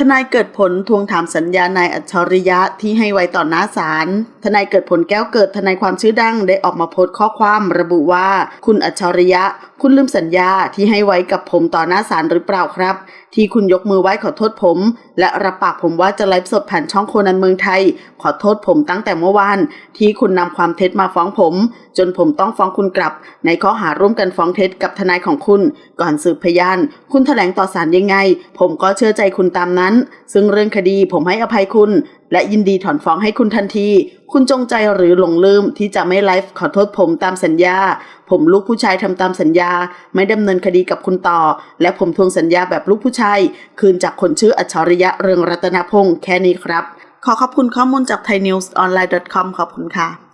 ทนายเกิดผลทวงถามสัญญานายอัจฉริยะที่ให้ไว้ต่อหน้าศาล ทนายเกิดผลแก้วเกิดทนายความชื่อดังได้ออกมาโพสต์ข้อความระบุว่า คุณอัจฉริยะ คุณลืมสัญญาที่ให้ไว้กับผมต่อหน้าศาลหรือเปล่าครับ ที่คุณยกมือไหว้ขอโทษผม และรับปากผมว่าจะไลฟ์สดผ่านช่องโคนันเมืองไทย ขอโทษผมตั้งแต่เมื่อวานที่คุณนำความเท็จมาฟ้องผม จนผมต้องฟ้องคุณกลับ ในข้อหาร่วมกันฟ้องเท็จกับทนายของคุณ ก่อนสืบพยาน คุณแถลงต่อศาลยังไง ผมก็เชื่อใจคุณตามนั้นซึ่งเรื่องคดีผมให้อภัยคุณ และยินดีถอนฟ้องให้คุณทันที คุณจงใจหรือหลงลืมที่จะไม่ไลฟ์ขอโทษผมตามสัญญา ผมลูกผู้ชายทำตามสัญญา ไม่ดำเนินคดีกับคุณต่อ และผมทวงสัญญาแบบลูกผู้ชายคืนจากคนชื่ออัจฉริยะเรืองรัตนพงศ์แค่นี้ครับ ขอขอบคุณข้อมูลจาก thainewsonline.com ขอบคุณค่ะ